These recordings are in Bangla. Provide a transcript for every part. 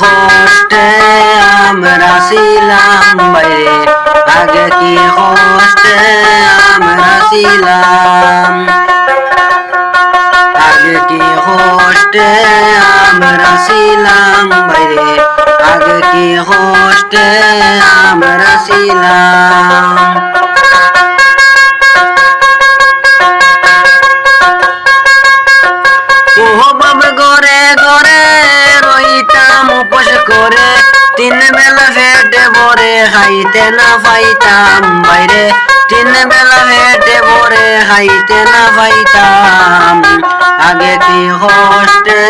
হোস্টে আমরা ছিলাম বাইরে। আগে কি হোস্টে আমরা ছিলাম? আগে কি হোস্টে আমরা ছিলাম বাইরে? আগে কি হোস্টে আমরা ছিলাম? তিন বেলা ফেটে বরে খাইতে না পাইতাম বাইরে। তিন বেলা ফেটে বরে খাইতে না পাইতাম আগে কি হোস্টে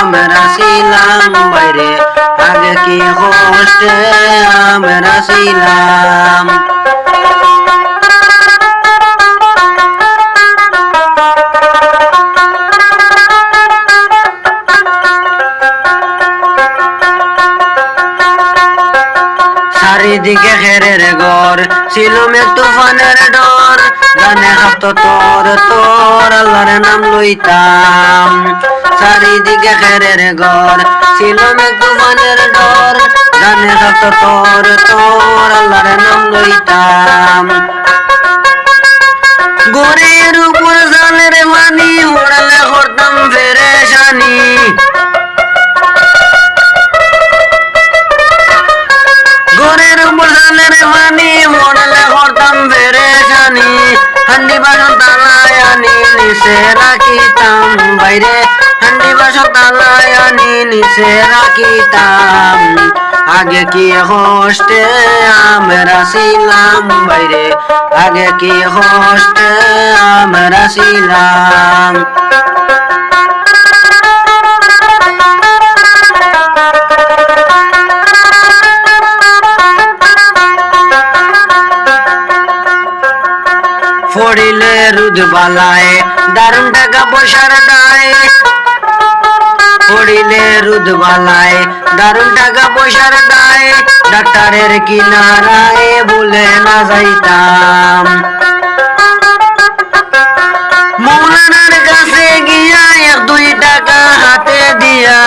আমরা ছিলাম বাইরে? আগে কি হোস্টে আমরা ছিলাম? চারিদিকে খেরের ঘর। ছিল মেঘ তুফানের ডর গানে হাত তোর তোর আল্লাহর নাম লইতাম। চারিদিকে খেরের ঘর ছিল মেঘ তুফানের ডর গানে হাত তোর তোর আল্লাহর নাম লইতাম। গরের উপর জালের মানি উড়ালে করতাম ফেরেশানি। গরের বাসন তালায় আনি নিচে রাখিতাম। বাইরে হান্ডি বাসন তালায় রাখিতাম। আগে কি হোস্টে আমরা ছিলাম? বাইরে আগে কি হোস্টে আমরা ছিলাম? ফড়িলে রুদ বালায় দারুণ টাকা পয়সার দায় পড়িলে রুদ বালায় দারুণ টাকা পয়সার দায় ডাক্তারের কিনারায় বলে না যাইতাম। মৌলানার কাছে গিয়া এক দুই টাকা হাতে দিয়া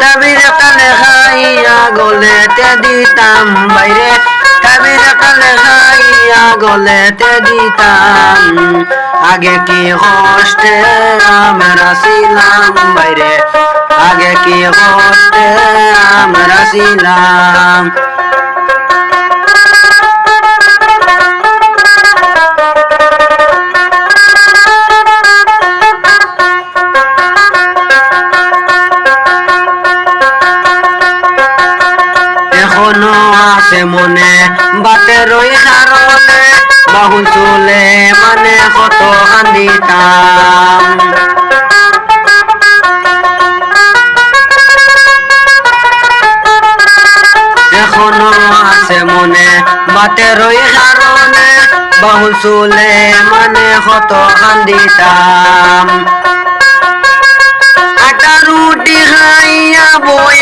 তাবির কালে লেখাইয়া গলেতে দিতাম বাইরে। তাবির কালে লেখাইয়া গলেতে দিতাম। আগে কি হোস্টে আমরা ছিলাম বাইরে? আগে কি হোস্টে আমরা ছিলাম? এখনও আছে মনে বাতের ওই কারণে বহু চলে মানে কত কান্দিতাম এখনও আছে মনে বাতের ওই কারণে বহু চলে মানে কত কান্দিতাম আটা রুটি খাইয়া বই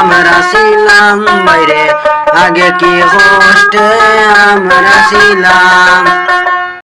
আমরা ছিলাম বাইরে আগে কি হোস্টে আমরা ছিলাম?